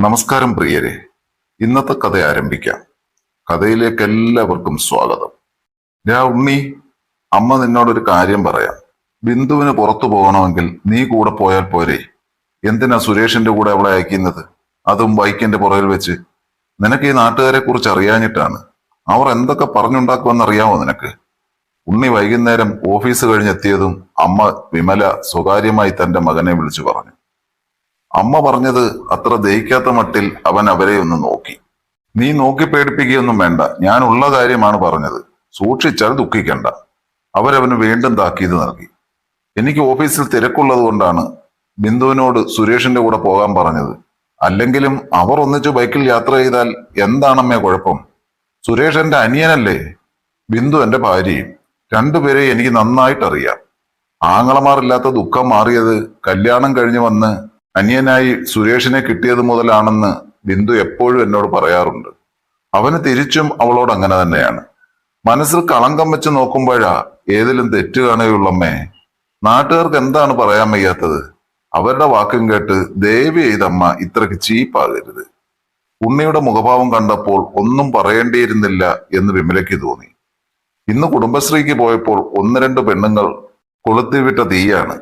നമസ്കാരം പ്രിയരെ. ഇന്നത്തെ കഥ ആരംഭിക്കാം. കഥയിലേക്ക് എല്ലാവർക്കും സ്വാഗതം. രാ ഉണ്ണി അമ്മ നിന്നോടൊരു കാര്യം പറയാം. ബിന്ദുവിന് പുറത്തു പോകണമെങ്കിൽ നീ കൂടെ പോയാൽ പോരെ. എന്തിനാ സുരേഷിന്റെ കൂടെ അവളെ അയക്കുന്നത്? അതും ബൈക്കിന്റെ പുറകിൽ വെച്ച്. നിനക്ക് ഈ നാട്ടുകാരെ കുറിച്ച് അറിയാഞ്ഞിട്ടാണ്. അവർ എന്തൊക്കെ പറഞ്ഞുണ്ടാക്കുമെന്ന് അറിയാമോ നിനക്ക്? ഉണ്ണി വൈകുന്നേരം ഓഫീസ് കഴിഞ്ഞെത്തിയതും അമ്മ വിമല സ്വകാര്യമായി തന്റെ മകനെ വിളിച്ചു പറഞ്ഞു. അമ്മ പറഞ്ഞത് അത്ര ദഹിക്കാത്ത മട്ടിൽ അവൻ അവരെ ഒന്ന് നോക്കി. നീ നോക്കി പേടിപ്പിക്കുകയൊന്നും വേണ്ട. ഞാൻ ഉള്ള കാര്യമാണ് പറഞ്ഞത്. സൂക്ഷിച്ചാൽ ദുഃഖിക്കണ്ട. അവരവന് വീണ്ടും താക്കീത് നൽകി. എനിക്ക് ഓഫീസിൽ തിരക്കുള്ളത് കൊണ്ടാണ് ബിന്ദുവിനോട് സുരേഷിന്റെ കൂടെ പോകാൻ പറഞ്ഞത്. അല്ലെങ്കിലും അവർ ഒന്നിച്ചു ബൈക്കിൽ യാത്ര ചെയ്താൽ എന്താണമ്മേ കുഴപ്പം? സുരേഷ് എന്റെ അനിയനല്ലേ? ബിന്ദു എന്റെ ഭാര്യയും. രണ്ടുപേരെ എനിക്ക് നന്നായിട്ടറിയാം. ആങ്ങളമാറില്ലാത്ത ദുഃഖം മാറിയത് കല്യാണം കഴിഞ്ഞു വന്ന് അനിയനായി സുരേഷിനെ കിട്ടിയത് മുതലാണെന്ന് ബിന്ദു എപ്പോഴും എന്നോട് പറയാറുണ്ട്. അവന് തിരിച്ചും അവളോട് അങ്ങനെ തന്നെയാണ്. മനസ്സിൽ കളങ്കം വെച്ച് നോക്കുമ്പോഴാ ഏതിലും തെറ്റ് കാണുകയുള്ളമ്മേ. നാട്ടുകാർക്ക് എന്താണ് പറയാൻ വയ്യാത്തത്? അവരുടെ വാക്കും കേട്ട് ദയവ് ചെയ്തമ്മ ഇത്രക്ക് ചീപ്പാകരുത്. ഉണ്ണിയുടെ മുഖഭാവം കണ്ടപ്പോൾ ഒന്നും പറയേണ്ടിയിരുന്നില്ല എന്ന് വിമലയ്ക്ക് തോന്നി. ഇന്ന് കുടുംബശ്രീക്ക് പോയപ്പോൾ ഒന്ന് രണ്ട് പെണ്ണുങ്ങൾ കൊളുത്തിവിട്ട തീയാണ്.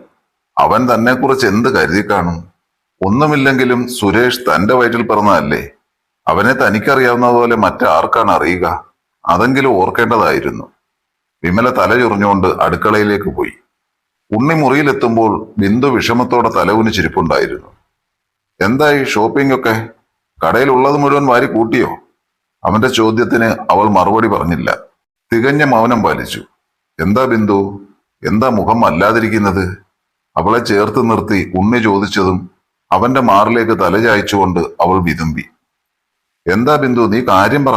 അവൻ തന്നെ കുറിച്ച് എന്ത് കരുതി കാണും ഒന്നുമില്ലെങ്കിലും സുരേഷ് തന്റെ വയറ്റിൽ പിറന്നതല്ലേ? അവനെ തനിക്കറിയാവുന്നതുപോലെ മറ്റാർക്കാണ് അറിയുക? അതെങ്കിലും ഓർക്കേണ്ടതായിരുന്നു. വിമല തല ചൊറിഞ്ഞുകൊണ്ട് അടുക്കളയിലേക്ക് പോയി. ഉണ്ണി മുറിയിലെത്തുമ്പോൾ ബിന്ദു വിഷമത്തോടെ തലകുനിച്ചിരിപ്പുണ്ടായിരുന്നു എന്തായി ഷോപ്പിംഗ് ഒക്കെ? കടയിലുള്ളത് മുഴുവൻ വാരി കൂട്ടിയോ? അവന്റെ ചോദ്യത്തിന് അവൾ മറുപടി പറഞ്ഞില്ല. തികഞ്ഞ മൗനം പാലിച്ചു. എന്താ ബിന്ദു? എന്താ മുഖം അല്ലാതിരിക്കുന്നത്? അവളെ ചേർത്ത് നിർത്തി ഉണ്ണി ചോദിച്ചതും അവന്റെ മാറിലേക്ക് തല ചായച്ചുകൊണ്ട് അവൾ വിതുമ്പി. എന്താ ബിന്ദു നീ കാര്യം പറ.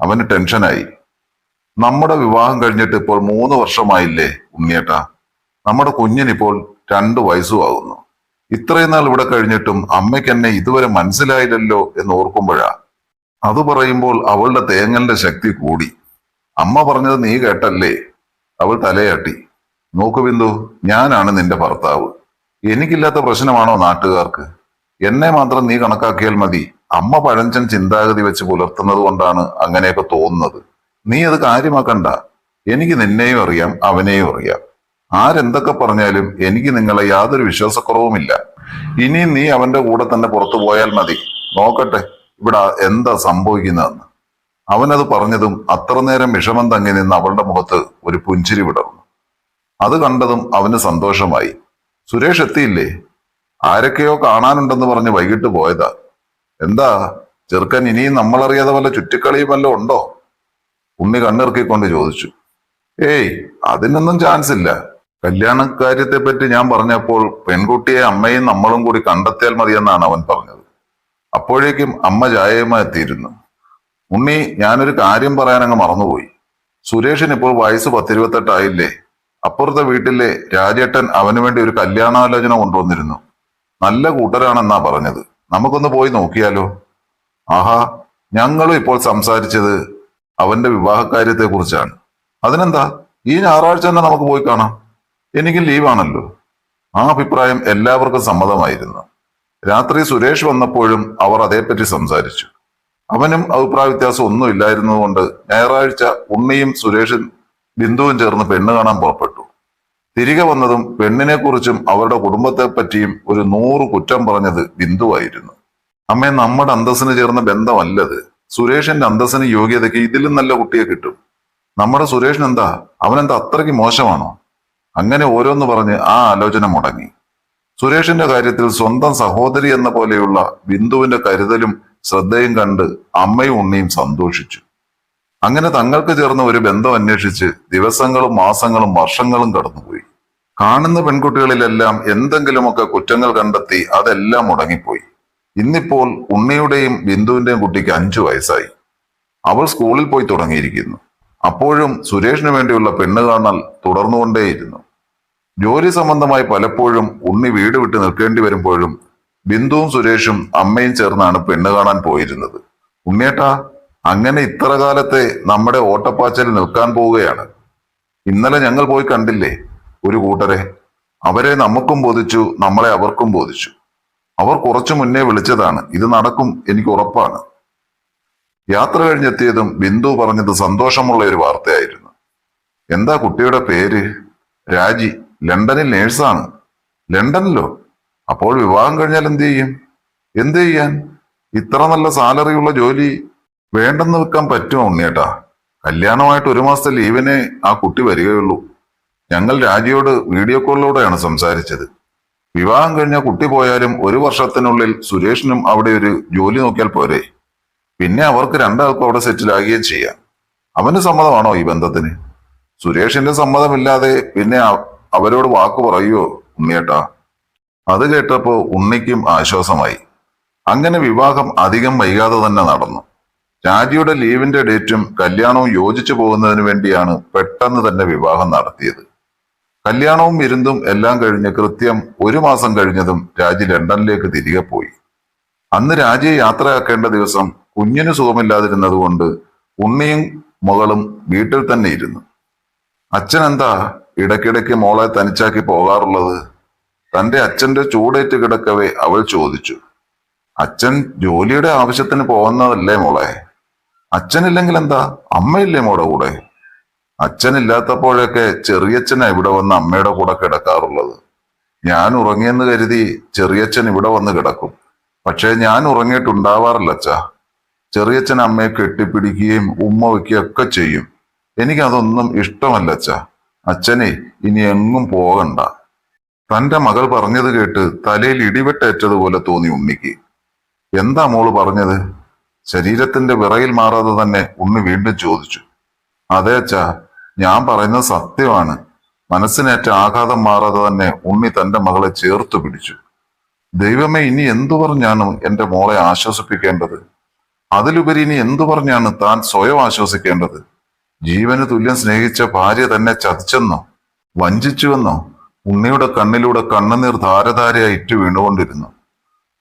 അവന് ടെൻഷനായി. നമ്മുടെ വിവാഹം കഴിഞ്ഞിട്ട് ഇപ്പോൾ മൂന്ന് വർഷമായില്ലേ ഉണ്ണിയേട്ടാ? നമ്മുടെ കുഞ്ഞിനിപ്പോൾ രണ്ടു വയസ്സും ആകുന്നു ഇത്രയും നാൾ ഇവിടെ കഴിഞ്ഞിട്ടും അമ്മയ്ക്ക് എന്നെ ഇതുവരെ മനസ്സിലായില്ലല്ലോ എന്ന് ഓർക്കുമ്പോഴാ. അത് പറയുമ്പോൾ അവളുടെ തേങ്ങലിന്റെ ശക്തി കൂടി. അമ്മ പറഞ്ഞത് നീ കേട്ടല്ലേ? അവൾ തലയാട്ടി. നോക്കു ബിന്ദു ഞാനാണ് നിന്റെ ഭർത്താവ്. എനിക്കില്ലാത്ത പ്രശ്നമാണോ നാട്ടുകാർക്ക്? എന്നെ മാത്രം നീ കണക്കാക്കിയാൽ മതി. അമ്മ പഴഞ്ചൻ ചിന്താഗതി വെച്ച് പുലർത്തുന്നത് കൊണ്ടാണ് അങ്ങനെയൊക്കെ തോന്നുന്നത്. നീ അത് കാര്യമാക്കണ്ട. എനിക്ക് നിന്നെയും അറിയാം അവനെയും അറിയാം. ആരെന്തൊക്കെ പറഞ്ഞാലും എനിക്ക് നിങ്ങളെ യാതൊരു വിശ്വാസക്കുറവുമില്ല. ഇനി നീ അവന്റെ കൂടെ തന്നെ പുറത്തു പോയാൽ മതി. നോക്കട്ടെ ഇവിടെ എന്താ സംഭവിക്കുന്നതെന്ന്. അവനത് പറഞ്ഞതും അത്ര നേരം വിഷമം തങ്ങി നിന്ന് അവളുടെ മുഖത്ത് ഒരു പുഞ്ചിരി വിടർന്നു. അത് കണ്ടതും അവന് സന്തോഷമായി. സുരേഷ് എത്തിയില്ലേ? ആരൊക്കെയോ കാണാനുണ്ടെന്ന് പറഞ്ഞ് വൈകിട്ട് പോയതാ. എന്താ? ചെറുക്കൻ ഇനിയും നമ്മളറിയാതെ വല്ല ചുറ്റിക്കളിയും വല്ല ഉണ്ടോ? ഉണ്ണി കണ്ണിറക്കിക്കൊണ്ട് ചോദിച്ചു. ഏയ് അതിനൊന്നും ചാൻസ് ഇല്ല. കല്യാണ കാര്യത്തെ പറ്റി ഞാൻ പറഞ്ഞപ്പോൾ പെൺകുട്ടിയെ അമ്മയും നമ്മളും കൂടി കണ്ടെത്തിയാൽ മതിയെന്നാണ് അവൻ പറഞ്ഞത്. അപ്പോഴേക്കും അമ്മ ചായയുമായി എത്തിയിരുന്നു. ഉണ്ണി ഞാനൊരു കാര്യം പറയാനങ്ങ് മറന്നുപോയി. സുരേഷിന് ഇപ്പോൾ വയസ്സ് പത്തിരുപത്തെട്ടായില്ലേ അപ്പുറത്തെ വീട്ടിലെ രാജേട്ടൻ അവന് വേണ്ടി ഒരു കല്യാണാലോചന കൊണ്ടുവന്നിരുന്നു. നല്ല കൂട്ടരാണെന്നാ പറഞ്ഞത്. നമുക്കൊന്ന് പോയി നോക്കിയാലോ? ആഹാ ഞങ്ങളും ഇപ്പോൾ സംസാരിച്ചത് അവന്റെ വിവാഹകാര്യത്തെ കുറിച്ചാണ് അതിനെന്താ? ഈ ഞായറാഴ്ച തന്നെ നമുക്ക് പോയി കാണാം. എനിക്ക് ലീവാണല്ലോ ആ അഭിപ്രായം എല്ലാവർക്കും സമ്മതമായിരുന്നു. രാത്രി സുരേഷ് വന്നപ്പോഴും അവർ അതേപ്പറ്റി സംസാരിച്ചു. അവനും അഭിപ്രായ വ്യത്യാസം ഒന്നും ഇല്ലായിരുന്നതുകൊണ്ട് ഞായറാഴ്ച ഉണ്ണിയും സുരേഷും ബിന്ദുവും ചേർന്ന് പെണ്ണ് കാണാൻ പുറപ്പെട്ടു. തിരികെ വന്നതും പെണ്ണിനെ കുറിച്ചും അവരുടെ കുടുംബത്തെ പറ്റിയും ഒരു നൂറ് കുറ്റം പറഞ്ഞത് ബിന്ദുവായിരുന്നു. അമ്മേ നമ്മുടെ അന്തസ്സിന് ചേർന്ന ബന്ധമല്ലത്. സുരേഷിന്റെ അന്തസ്സിന് യോഗ്യതയ്ക്ക് ഇതിലും നല്ല കുട്ടിയെ കിട്ടും. നമ്മുടെ സുരേഷിന് എന്താ? അവനെന്താ അത്രയ്ക്ക് മോശമാണോ? അങ്ങനെ ഓരോന്ന് പറഞ്ഞ് ആ ആലോചന മുടങ്ങി. സുരേഷിന്റെ കാര്യത്തിൽ സ്വന്തം സഹോദരി എന്ന പോലെയുള്ള ബിന്ദുവിന്റെ കരുതലും ശ്രദ്ധയും കണ്ട് അമ്മയും ഉണ്ണിയും സന്തോഷിച്ചു. അങ്ങനെ തങ്ങൾക്ക് ചേർന്ന ഒരു ബന്ധം അന്വേഷിച്ച് ദിവസങ്ങളും മാസങ്ങളും വർഷങ്ങളും കടന്നുപോയി. കാണുന്ന പെൺകുട്ടികളിലെല്ലാം എന്തെങ്കിലുമൊക്കെ കുറ്റങ്ങൾ കണ്ടെത്തി അതെല്ലാം മുടങ്ങിപ്പോയി. ഇന്നിപ്പോൾ ഉണ്ണിയുടെയും ബിന്ദുവിന്റെയും കുട്ടിക്ക് അഞ്ചു വയസ്സായി. അവൾ സ്കൂളിൽ പോയി തുടങ്ങിയിരിക്കുന്നു. അപ്പോഴും സുരേഷിന് വേണ്ടിയുള്ള പെണ്ണ് കാണൽ തുടർന്നുകൊണ്ടേയിരുന്നു. ജോലി സംബന്ധമായി പലപ്പോഴും ഉണ്ണി വീട് വിട്ട് നിൽക്കേണ്ടി വരുമ്പോഴും ബിന്ദുവും സുരേഷും അമ്മയും ചേർന്നാണ് പെണ്ണ് കാണാൻ പോയിരുന്നത്. ഉണ്ണിയേട്ടാ അങ്ങനെ ഇത്ര കാലത്തെ നമ്മുടെ ഓട്ടപ്പാച്ചൽ നിൽക്കാൻ പോവുകയാണ്. ഇന്നലെ ഞങ്ങൾ പോയി കണ്ടില്ലേ ഒരു കൂട്ടരെ? അവരെ നമുക്കും ബോധിച്ചു നമ്മളെ അവർക്കും ബോധിച്ചു. അവർ കുറച്ചു മുന്നേ വിളിച്ചതാണ് ഇത് നടക്കും എനിക്ക് ഉറപ്പാണ്. യാത്ര കഴിഞ്ഞെത്തിയതും ബിന്ദു പറഞ്ഞത് സന്തോഷമുള്ള ഒരു വാർത്തയായിരുന്നു. എന്താ കുട്ടിയുടെ പേര്? രാജി ലണ്ടനിൽ നേഴ്സാണ്. ലണ്ടനിലോ? അപ്പോൾ വിവാഹം കഴിഞ്ഞാൽ എന്ത് ചെയ്യും? എന്ത് ചെയ്യാൻ? ഇത്ര നല്ല സാലറിയുള്ള ജോലി വേണ്ടെന്ന് വെക്കാൻ പറ്റുമോ ഉണ്ണിയേട്ടാ? കല്യാണമായിട്ട് ഒരു മാസത്തെ ലീവിനെ ആ കുട്ടി വരികയുള്ളൂ. ഞങ്ങൾ രാജിയോട് വീഡിയോ കോളിലൂടെയാണ് സംസാരിച്ചത്. വിവാഹം കഴിഞ്ഞ കുട്ടി പോയാലും ഒരു വർഷത്തിനുള്ളിൽ സുരേഷിനും അവിടെ ഒരു ജോലി നോക്കിയാൽ പോരെ. പിന്നെ അവർക്ക് രണ്ടാൾക്കും അവിടെ സെറ്റിലാകുകയും ചെയ്യാം. അവന് സമ്മതമാണോ ഈ ബന്ധത്തിന്? സുരേഷിന്റെ സമ്മതമില്ലാതെ പിന്നെ അവരോട് വാക്ക് പറയുവോ ഉണ്ണിയേട്ടാ? അത് കേട്ടപ്പോ ഉണ്ണിക്കും ആശ്വാസമായി. അങ്ങനെ വിവാഹം അധികം വൈകാതെ തന്നെ നടന്നു. രാജിയുടെ ലീവിന്റെ ഡേറ്റും കല്യാണവും യോജിച്ചു പോകുന്നതിന് വേണ്ടിയാണ് പെട്ടെന്ന് തന്നെ വിവാഹം നടത്തിയത്. കല്യാണവും വിരുന്നും എല്ലാം കഴിഞ്ഞ് കൃത്യം ഒരു മാസം കഴിഞ്ഞതും രാജി ലണ്ടനിലേക്ക് തിരികെ പോയി. അന്ന് രാജിയെ യാത്രയാക്കേണ്ട ദിവസം കുഞ്ഞിന് സുഖമില്ലാതിരുന്നത് കൊണ്ട് ഉണ്ണിയും മകളും വീട്ടിൽ തന്നെ ഇരുന്നു. അച്ഛൻ എന്താ ഇടയ്ക്കിടയ്ക്ക് മോളെ തനിച്ചാക്കി പോകാറുള്ളത്? തന്റെ അച്ഛന്റെ ചൂടേറ്റ് കിടക്കവേ അവൾ ചോദിച്ചു. അച്ഛൻ ജോലിയുടെ ആവശ്യത്തിന് പോകുന്നതല്ലേ മോളെ? അച്ഛനില്ലെങ്കിൽ എന്താ അമ്മയില്ലേ മോടെ കൂടെ? അച്ഛനില്ലാത്തപ്പോഴൊക്കെ ചെറിയച്ഛനാ ഇവിടെ വന്ന് അമ്മയുടെ കൂടെ കിടക്കാറുള്ളത്. ഞാൻ ഉറങ്ങിയെന്ന് കരുതി ചെറിയച്ഛൻ ഇവിടെ വന്ന് കിടക്കും. പക്ഷേ ഞാൻ ഉറങ്ങിയിട്ടുണ്ടാവാറില്ല അച്ഛാ. ചെറിയച്ഛൻ അമ്മയെ കെട്ടിപ്പിടിക്കുകയും ഉമ്മ വയ്ക്കുകയും ഒക്കെ ചെയ്യും. എനിക്കതൊന്നും ഇഷ്ടമല്ല അച്ഛാ. അച്ഛനെ ഇനി എങ്ങും പോകണ്ട. തന്റെ മകൾ പറഞ്ഞത് കേട്ട് തലയിൽ ഇടിവെട്ടേറ്റതുപോലെ തോന്നി ഉണ്ണിക്ക്. എന്താ മോൾ പറഞ്ഞത്? ശരീരത്തിന്റെ വിറയിൽ മാറാതെ തന്നെ ഉണ്ണി വീണ്ടും ചോദിച്ചു അതെ അച്ഛാ ഞാൻ പറയുന്നത് സത്യമാണ്. മനസ്സിനേറ്റ ആഘാതം മാറാതെ തന്നെ ഉണ്ണി തന്റെ മകളെ ചേർത്തു പിടിച്ചു. ദൈവമേ ഇനി എന്തു പറഞ്ഞാണ് എന്റെ മോളെ ആശ്വസിപ്പിക്കേണ്ടത്? അതിലുപരി ഇനി എന്തു പറഞ്ഞാണ് താൻ സ്വയം ആശ്വസിക്കേണ്ടത്? ജീവന് തുല്യം സ്നേഹിച്ച ഭാര്യ തന്നെ ചതിച്ചെന്നോ? വഞ്ചിച്ചുവെന്നോ? ഉണ്ണിയുടെ കണ്ണിലൂടെ കണ്ണുനീർ ധാരധാരയായി ഇറ്റു വീണുകൊണ്ടിരുന്നു.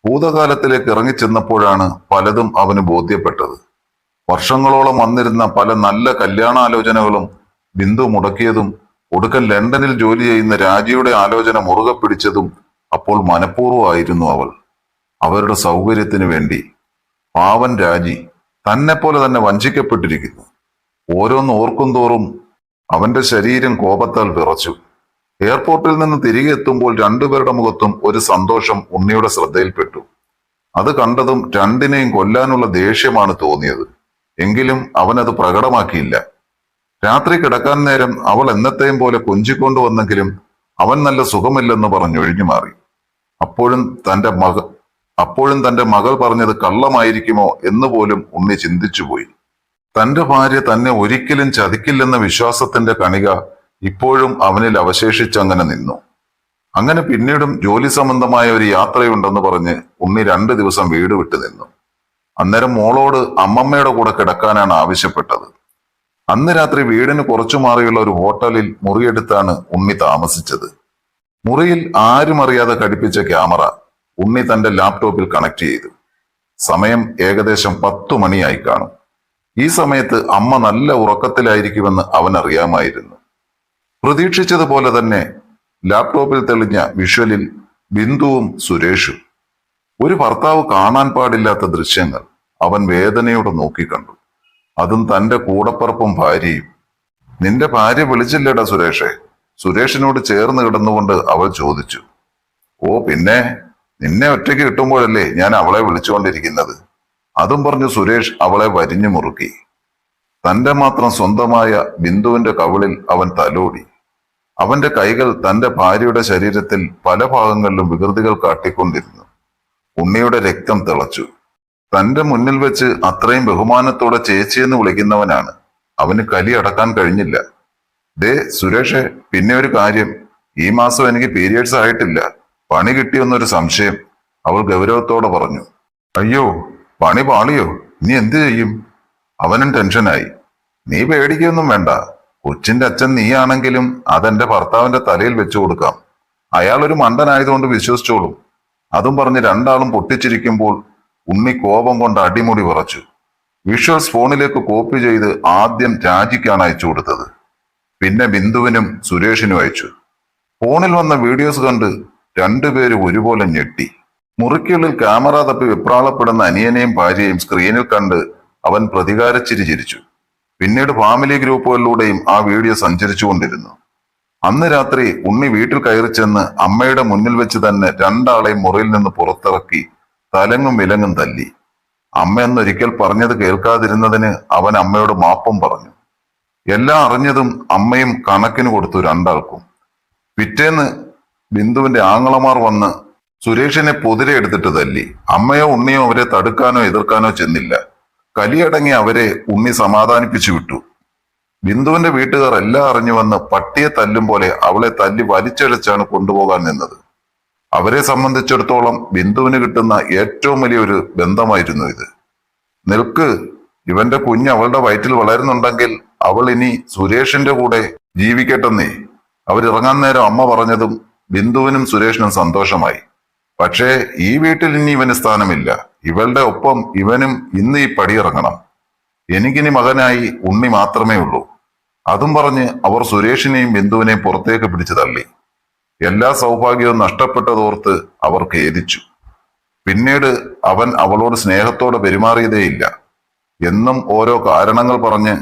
ഭൂതകാലത്തിലേക്ക് ഇറങ്ങിച്ചെന്നപ്പോഴാണ് പലതും അവന് ബോധ്യപ്പെട്ടത്. വർഷങ്ങളോളം വന്നിരുന്ന പല നല്ല കല്യാണാലോചനകളും ബിന്ദു മുടക്കിയതും ഒടുക്കൻ ലണ്ടനിൽ ജോലി ചെയ്യുന്ന രാജിയുടെ ആലോചന മുറുകെ പിടിച്ചതും അപ്പോൾ മനഃപൂർവമായിരുന്നു അവൾ. അവരുടെ സൗകര്യത്തിന് വേണ്ടി പാവൻ രാജി തന്നെ പോലെ തന്നെ വഞ്ചിക്കപ്പെട്ടിരിക്കുന്നു. ഓരോന്ന് ഓർക്കും തോറും അവന്റെ ശരീരം കോപത്താൽ വിറച്ചു. എയർപോർട്ടിൽ നിന്ന് തിരികെ എത്തുമ്പോൾ രണ്ടുപേരുടെ മുഖത്തും ഒരു സന്തോഷം ഉണ്ണിയുടെ ശ്രദ്ധയിൽപ്പെട്ടു. അത് കണ്ടതും രണ്ടിനെയും കൊല്ലാനുള്ള ദേഷ്യമാണ് തോന്നിയത്. എങ്കിലും അവനത് പ്രകടമാക്കിയില്ല. രാത്രി കിടക്കാൻ നേരം അവൾ എന്നത്തെയും പോലെ കൊഞ്ചിക്കൊണ്ടുവന്നെങ്കിലും അവൻ നല്ല സുഖമില്ലെന്ന് പറഞ്ഞൊഴിഞ്ഞു മാറി. അപ്പോഴും തന്റെ മക അപ്പോഴും തന്റെ മകൾ പറഞ്ഞത് കള്ളമായിരിക്കുമോ എന്ന് പോലും ഉണ്ണി ചിന്തിച്ചുപോയി. തന്റെ ഭാര്യ തന്നെ ഒരിക്കലും ചതിക്കില്ലെന്ന വിശ്വാസത്തിന്റെ കണിക ഇപ്പോഴും അവനിൽ അവശേഷിച്ചങ്ങനെ നിന്നു. അങ്ങനെ പിന്നീടും ജോലി സംബന്ധമായ ഒരു യാത്രയുണ്ടെന്ന് പറഞ്ഞ് ഉണ്ണി രണ്ടു ദിവസം വീട് വിട്ടു നിന്നു. അന്നേരം മോളോട് അമ്മമ്മയുടെ കൂടെ കിടക്കാനാണ് ആവശ്യപ്പെട്ടത്. അന്ന് രാത്രി വീടിന് കുറച്ചു മാറിയുള്ള ഒരു ഹോട്ടലിൽ മുറിയെടുത്താണ് ഉണ്ണി താമസിച്ചത്. മുറിയിൽ ആരും അറിയാതെ കടിപ്പിച്ച ക്യാമറ ഉണ്ണി തന്റെ ലാപ്ടോപ്പിൽ കണക്ട് ചെയ്തു. സമയം ഏകദേശം പത്തു മണിയായി കാണും. ഈ സമയത്ത് അമ്മ നല്ല ഉറക്കത്തിലായിരിക്കുമെന്ന് അവൻ അറിയാമായിരുന്നു പ്രതീക്ഷിച്ചതുപോലെ തന്നെ ലാപ്ടോപ്പിൽ തെളിഞ്ഞ വിഷ്വലിൽ ബിന്ദുവും സുരേഷും. ഒരു ഭർത്താവ് കാണാൻ പാടില്ലാത്ത ദൃശ്യങ്ങൾ അവൻ വേദനയോടെ നോക്കിക്കണ്ടു. അതും തന്റെ കൂടപ്പറപ്പും ഭാര്യയും. നിന്റെ ഭാര്യ വിളിച്ചില്ലേടാ സുരേഷെ? സുരേഷിനോട് ചേർന്ന് കിടന്നുകൊണ്ട് അവൾ ചോദിച്ചു. ഓ പിന്നെ നിന്നെ ഒറ്റയ്ക്ക് കിട്ടുമ്പോഴല്ലേ ഞാൻ അവളെ വിളിച്ചുകൊണ്ടിരിക്കുന്നത്? അതും പറഞ്ഞു സുരേഷ് അവളെ വരിഞ്ഞു മുറുക്കി. തന്റെ മാത്രം സ്വന്തമായ ബിന്ദുവിന്റെ കവിളിൽ അവൻ തലോടി. അവന്റെ കൈകൾ തന്റെ ഭാര്യയുടെ ശരീരത്തിൽ പല ഭാഗങ്ങളിലും വികൃതികൾ കാട്ടിക്കൊണ്ടിരുന്നു. ഉണ്ണിയുടെ രക്തം തിളച്ചു. തന്റെ മുന്നിൽ വെച്ച് അത്രയും ബഹുമാനത്തോടെ ചേച്ചിയെന്ന് വിളിക്കുന്നവനാണ്. അവന് കലി അടക്കാൻ കഴിഞ്ഞില്ല. ദേ സുരേഷെ പിന്നെ ഒരു കാര്യം. ഈ മാസം എനിക്ക് പീരിയഡ്സ് ആയിട്ടില്ല. പണി കിട്ടിയെന്നൊരു സംശയം. അവൾ ഗൗരവത്തോടെ പറഞ്ഞു. അയ്യോ പണി പാളിയോ? നീ എന്തു ചെയ്യും? അവനും ടെൻഷനായി. നീ പേടിക്കൊന്നും വേണ്ട. കൊച്ചിന്റെ അച്ഛൻ നീയാണെങ്കിലും അതെന്റെ ഭർത്താവിന്റെ തലയിൽ വെച്ചു കൊടുക്കാം. അയാൾ ഒരു മണ്ടനായതുകൊണ്ട് വിശ്വസിച്ചോളും. അതും പറഞ്ഞ് രണ്ടാളും പൊട്ടിച്ചിരിക്കുമ്പോൾ ഉണ്ണി കോപം കൊണ്ട് അടിമുടി വിറച്ചു. വിഷ്വൽസ് ഫോണിലേക്ക് കോപ്പി ചെയ്ത് ആദ്യം രാജിക്കാണ് അയച്ചു കൊടുത്തത്. പിന്നെ ബിന്ദുവിനും സുരേഷിനും അയച്ചു. ഫോണിൽ വന്ന വീഡിയോസ് കണ്ട് രണ്ടുപേരും ഒരുപോലെ ഞെട്ടി. മുറിക്കുള്ളിൽ ക്യാമറ തപ്പി വിപ്രാളപ്പെടുന്ന അനിയനെയും ഭാര്യയെയും സ്ക്രീനിൽ കണ്ട് അവൻ പ്രതികാരച്ചിരി ചിരിച്ചു. പിന്നീട് ഫാമിലി ഗ്രൂപ്പുകളിലൂടെയും ആ വീഡിയോ സഞ്ചരിച്ചുകൊണ്ടിരുന്നു അന്ന് രാത്രി ഉണ്ണി വീട്ടിൽ കയറി ചെന്ന് അമ്മയുടെ മുന്നിൽ വെച്ച് തന്നെ രണ്ടാളെയും മുറിയിൽ നിന്ന് പുറത്തിറക്കി തലങ്ങും വിലങ്ങും തല്ലി. അമ്മ എന്നൊരിക്കൽ പറഞ്ഞത് കേൾക്കാതിരുന്നതിന് അവൻ അമ്മയോട് മാപ്പം പറഞ്ഞു. എല്ലാം അറിഞ്ഞതും അമ്മയും കണക്കിന് കൊടുത്തു രണ്ടാൾക്കും. പിറ്റേന്ന് ബിന്ദുവിന്റെ ആങ്ങളമാർ വന്ന് സുരേഷിനെ പൊതിരെ എടുത്തിട്ട് തല്ലി. അമ്മയോ ഉണ്ണിയോ അവരെ തടുക്കാനോ എതിർക്കാനോ ചെന്നില്ല. കലിയടങ്ങി അവരെ ഉമ്മി സമാധാനിപ്പിച്ചു വിട്ടു. ബിന്ദുവിന്റെ വീട്ടുകാർ എല്ലാം അറിഞ്ഞു വന്ന് പട്ടിയെ തല്ലും പോലെ അവളെ തല്ലി വലിച്ചഴച്ചാണ് കൊണ്ടുപോകാൻ നിന്നത്. അവരെ സംബന്ധിച്ചിടത്തോളം ബിന്ദുവിന് കിട്ടുന്ന ഏറ്റവും വലിയൊരു ബന്ധമായിരുന്നു ഇത്. നിൽക്ക് ഇവന്റെ കുഞ്ഞ് അവളുടെ വയറ്റിൽ വളരുന്നുണ്ടെങ്കിൽ അവൾ ഇനി സുരേഷിന്റെ കൂടെ ജീവിക്കട്ടെന്നേ. അവരിറങ്ങാൻ നേരം അമ്മ പറഞ്ഞതും ബിന്ദുവിനും സുരേഷിനും സന്തോഷമായി. പക്ഷേ ഈ വീട്ടിൽ ഇനി ഇവന് സ്ഥാനമില്ല. ഇവളുടെ ഒപ്പം ഇവനും ഇന്ന് ഈ പടിയിറങ്ങണം എനിക്കിനി മകനായി ഉണ്ണി മാത്രമേ ഉള്ളൂ. അതും പറഞ്ഞ് അവർ സുരേഷിനെയും ബിന്ദുവിനെയും പുറത്തേക്ക് പിടിച്ചു തള്ളി. എല്ലാ സൗഭാഗ്യവും നഷ്ടപ്പെട്ടതോർത്ത് അവർ ഖേദിച്ചു. പിന്നീട് അവൻ അവളോട് സ്നേഹത്തോടെ പെരുമാറിയതേയില്ല. എന്നും ഓരോ കാരണങ്ങൾ പറഞ്ഞ്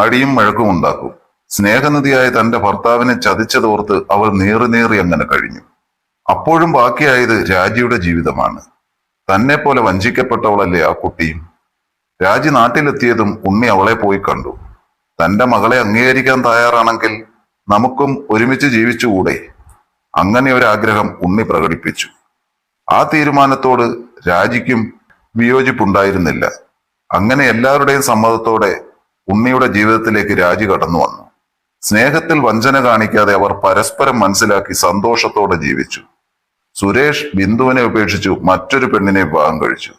അടിയും വഴക്കും ഉണ്ടാക്കും. സ്നേഹനിധിയായ തന്റെ ഭർത്താവിനെ ചതിച്ചതോർത്ത് അവൾ നീറി നീറി അങ്ങനെ കഴിഞ്ഞു. അപ്പോഴും ബാക്കിയായത് രാജിയുടെ ജീവിതമാണ്. തന്നെ പോലെ വഞ്ചിക്കപ്പെട്ടവളല്ലേ ആ കുട്ടിയും? രാജി നാട്ടിലെത്തിയതും ഉണ്ണി അവളെ പോയി കണ്ടു. തന്റെ മകളെ അംഗീകരിക്കാൻ തയ്യാറാണെങ്കിൽ നമുക്കും ഒരുമിച്ച് ജീവിച്ചുകൂടെ? അങ്ങനെ ഒരു ആഗ്രഹം ഉണ്ണി പ്രകടിപ്പിച്ചു. ആ തീരുമാനത്തോട് രാജിക്കും വിയോജിപ്പുണ്ടായിരുന്നില്ല. അങ്ങനെ എല്ലാവരുടെയും സമ്മതത്തോടെ ഉണ്ണിയുടെ ജീവിതത്തിലേക്ക് രാജി കടന്നു വന്നു. സ്നേഹത്തിൽ വഞ്ചന കാണിക്കാതെ അവർ പരസ്പരം മനസ്സിലാക്കി സന്തോഷത്തോടെ ജീവിച്ചു. സുരേഷ് ബിന്ദുവിനെ ഉപേക്ഷിച്ചു മറ്റൊരു പെണ്ണിനെ വിവാഹം കഴിച്ചു.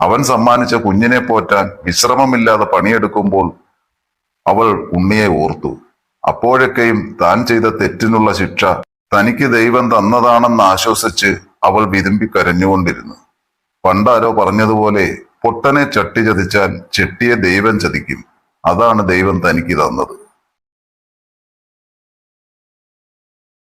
അവൻ സമ്മാനിച്ച കുഞ്ഞിനെ പോറ്റാൻ വിശ്രമമില്ലാതെ പണിയെടുക്കുമ്പോൾ അവൾ ഉണ്ണിയെ ഓർത്തു. അപ്പോഴൊക്കെയും താൻ ചെയ്ത തെറ്റിനുള്ള ശിക്ഷ തനിക്ക് ദൈവം തന്നതാണെന്ന് ആശ്വസിച്ച് അവൾ വിതുമ്പി കരഞ്ഞുകൊണ്ടിരുന്നു. പണ്ടാരോ പറഞ്ഞതുപോലെ പൊട്ടനെ ചട്ടി ചതിച്ചാൽ ചെട്ടിയെ ദൈവം ചതിക്കും. അതാണ് ദൈവം തനിക്ക് തന്നത്.